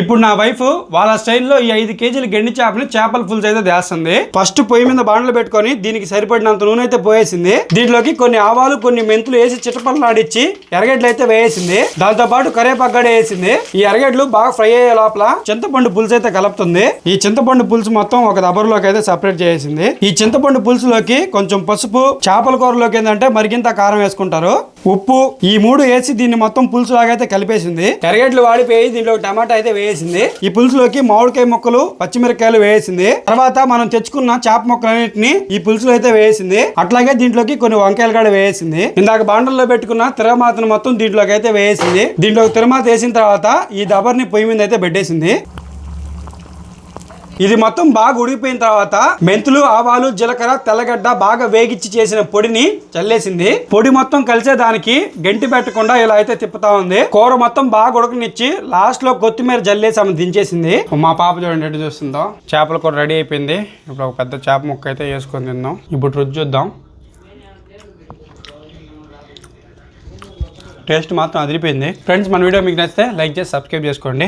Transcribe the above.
ఇప్పుడు నా వైఫ్ వాళ్ళ స్టైల్లో ఈ ఐదు కేజీల గెండి చేపని చేపల పులుసు అయితే చేస్తుంది. ఫస్ట్ పొయ్యి మీద బాండ్లు పెట్టుకొని దీనికి సరిపడినంత నూనె అయితే పోయేసింది. దీంట్లోకి కొన్ని ఆవాలు కొన్ని మెంతులు వేసి చిట్టపల్లాడిచ్చి ఎరగడ్లు అయితే వేసింది దాంతో పాటు కరేపాకు వేసింది. ఈ ఎరగడ్లు బాగా ఫ్రై అయ్యే లోపల చింతపండు పులుసు అయితే కలుపుతుంది. ఈ చింతపండు పులుసు మొత్తం ఒక దబర్లోకి అయితే సపరేట్ చేసింది ఈ చింతపండు పులుసులోకి కొంచెం పసుపు చేపల కూరలోకి ఏంటంటే మరిగింత కారం వేసుకుంటారు. ఉప్పు ఈ మూడు వేసి దీన్ని మొత్తం పులుసు లాగా అయితే కలిపేసింది. ఎరగడ్లు వాడిపోయి దీంట్లో టమాటా అయితే వేసింది ఈ పులుసులోకి మామిడికాయ ముక్కలు పచ్చిమిరకాయలు వేసింది తర్వాత మనం తెచ్చుకున్న చేప ముక్కలన్నింటినీ ఈ పులుసులో అయితే వేసింది అట్లాగే దీంట్లోకి కొన్ని వంకాయలు కూడా వేసింది ఇందాక బాండల్లో పెట్టుకున్న తిరమాతను మొత్తం దీంట్లోకి అయితే వేసింది దీంట్లో తిరమాత వేసిన తర్వాత ఈ దబర్ని పొయ్యి మీద అయితే పెట్టేసింది. ఇది మొత్తం బాగా ఉడికిపోయిన తర్వాత మెంతులు ఆవాలు జీలకర్ర తెల్లగడ్డ బాగా వేగిచ్చి చేసిన పొడిని చల్లేసింది. పొడి మొత్తం కలిసే దానికి గంటి పెట్టకుండా ఇలా అయితే తిప్పుతా ఉంది. కూర మొత్తం బాగా ఉడకనిచ్చి లాస్ట్లో కొత్తిమీర జల్లేసి ఆమె దించేసింది. మా పాప చూడండి ఎటు చూస్తుందో. చేపల కూర రెడీ అయిపోయింది. ఇప్పుడు ఒక పెద్ద చేప ముక్క అయితే వేసుకొని తిందాం. ఇప్పుడు రుచి చూద్దాం. టేస్ట్ మాత్రం అదిరిపోయింది. ఫ్రెండ్స్ మన వీడియో మీకు నచ్చితే లైక్ చేసి సబ్స్క్రైబ్ చేసుకోండి.